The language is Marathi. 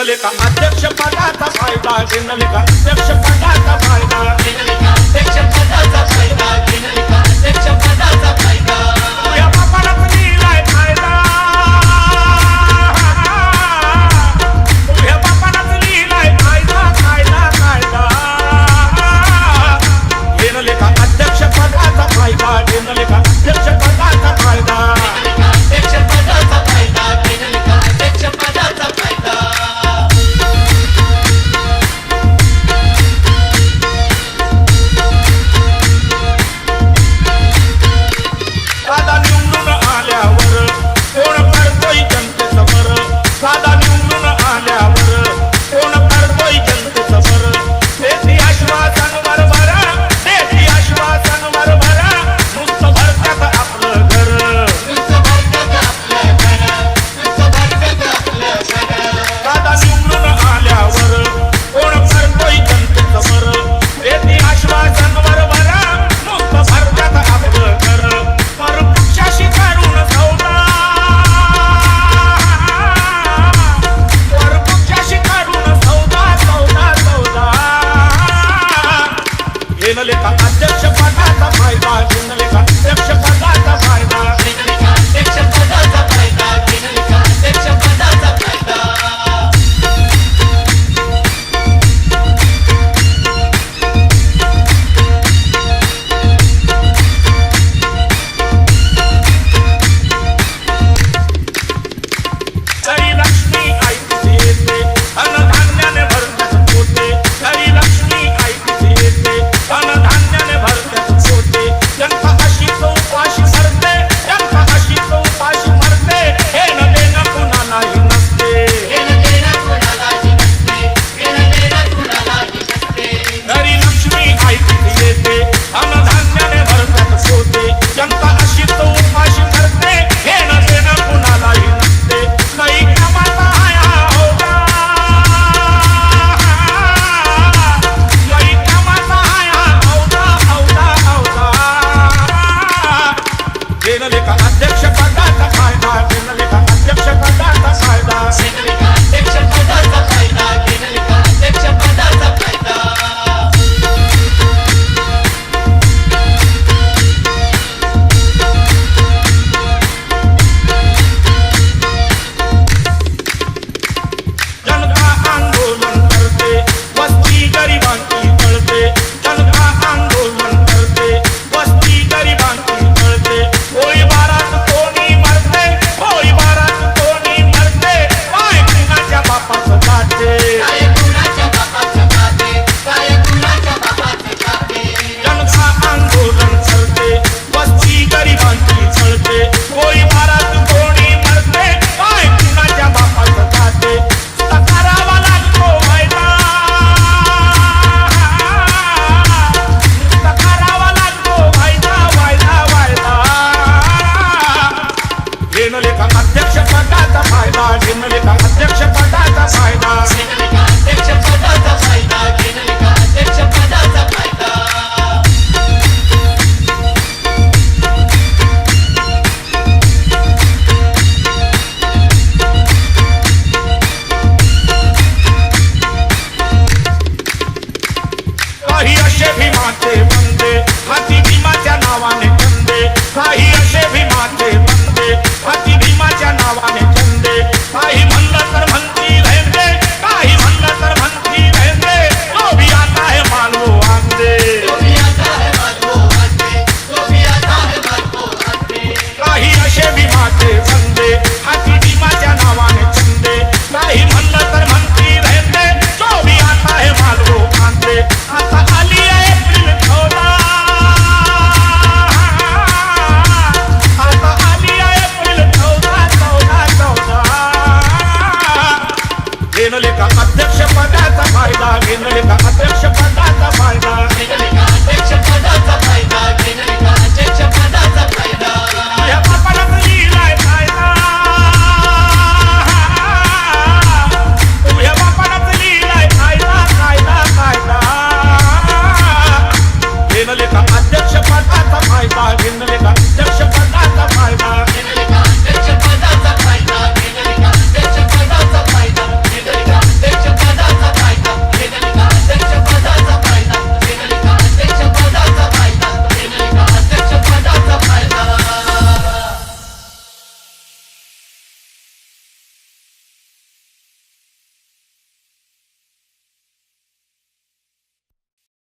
लेखा अध्यक्ष पदाचा फायदा लेखा अध्यक्ष पदाचा फायदा. अध्यक्ष पदाचा फायदा